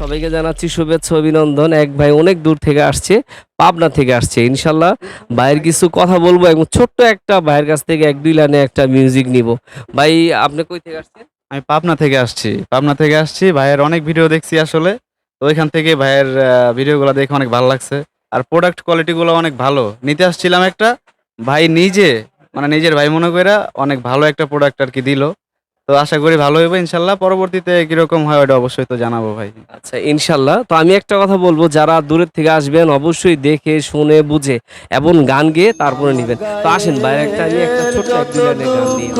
সবাইকে জানাচ্ছি শুভেচ্ছা, অভিনন্দন। এক ভাই অনেক দূর থেকে আসছে, পাবনা থেকে আসছে, ইনশাল্লাহ। ভাইয়ের কিছু কথা বলব এবং ছোট্ট একটা ভাইয়ের কাছ থেকে এক দুই লাইনে একটা মিউজিক নিব। ভাই, আপনি কই থেকে আসছেন? আমি পাবনা থেকে আসছি, পাবনা থেকে আসছি। ভাইয়ের অনেক ভিডিও দেখছি আসলে। তো ওইখান থেকে ভাইয়ের ভিডিওগুলো দেখে অনেক ভালো লাগছে। আর প্রোডাক্ট কোয়ালিটিগুলো অনেক ভালো। নিতে আসছিলাম একটা, ভাই নিজে মানে নিজের ভাই মনে করে অনেক ভালো একটা প্রোডাক্ট আর কি দিল। তো আশা করি ভালো হবে ইনশাল্লাহ। পরবর্তীতে কীরকম হয় ওটা অবশ্যই তো জানাব ভাই। আচ্ছা ইনশাল্লাহ। তো আমি একটা কথা বলব যারা দূরের থেকে আসবেন অবশ্যই দেখে শুনে বুঝে এবং গান গেয়ে তারপরে নেবেন। তো আসেন বাইরে একটা আমি একটা ছোট্ট এক দুই। লাইনের গান নিয়ে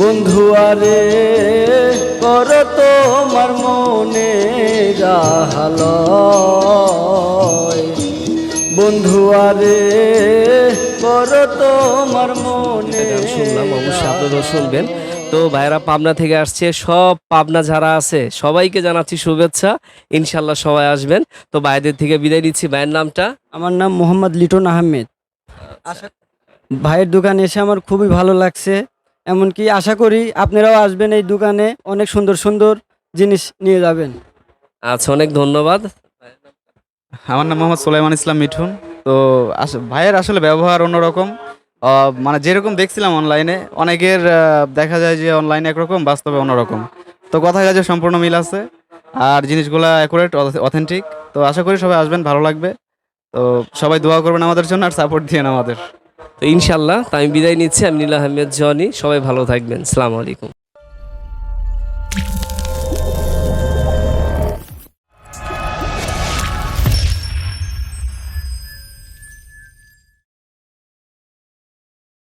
বন্ধু আরে কর তোমার মনে রাহাল বন্ধু আরে কর তোমার মনে। শুনলাম অবশ্যই আপনারাও শুনবেন। তো ভাইরা পাবনা থেকে আসছে সব পাবনা যারা আছে সবাইকে জানাচ্ছি শুভেচ্ছা। ইনশাল্লাহ সবাই আসবেন। তো ভাইদের থেকে বিদায় নিচ্ছি। ভাইয়ের নামটা? আমার নাম মোহাম্মদ লিটন আহমেদ। ভাইয়ের দোকানে এসে আমার খুবই ভালো লাগছে। এমনকি আশা করি আপনারাও আসবেন এই দোকানে। অনেক সুন্দর সুন্দর জিনিস নিয়ে যাবেন। আচ্ছা অনেক ধন্যবাদ। আমার নাম মোহাম্মদ সোলাইমান ইসলাম মিঠুন। তো ভাইয়ের আসলে ব্যবহার অন্যরকম। মানে যেরকম দেখছিলাম অনলাইনে অনেকের দেখা যায় যে অনলাইনে একরকম, বাস্তবে অন্যরকম। তো কথা কাজে সম্পূর্ণ মিল আছে। আর জিনিসগুলো অ্যাকুরেট অথেন্টিক তো আশা করি সবাই আসবেন, ভালো লাগবে। তো সবাই দোয়া করবেন আমাদের জন্য আর সাপোর্ট দিয়েন আমাদের। তো ইনশাল্লাহ আমি বিদায় নিচ্ছি। আমি নীলা আহমেদ, জনি। সবাই ভালো থাকবেন। সালাম আলাইকুম।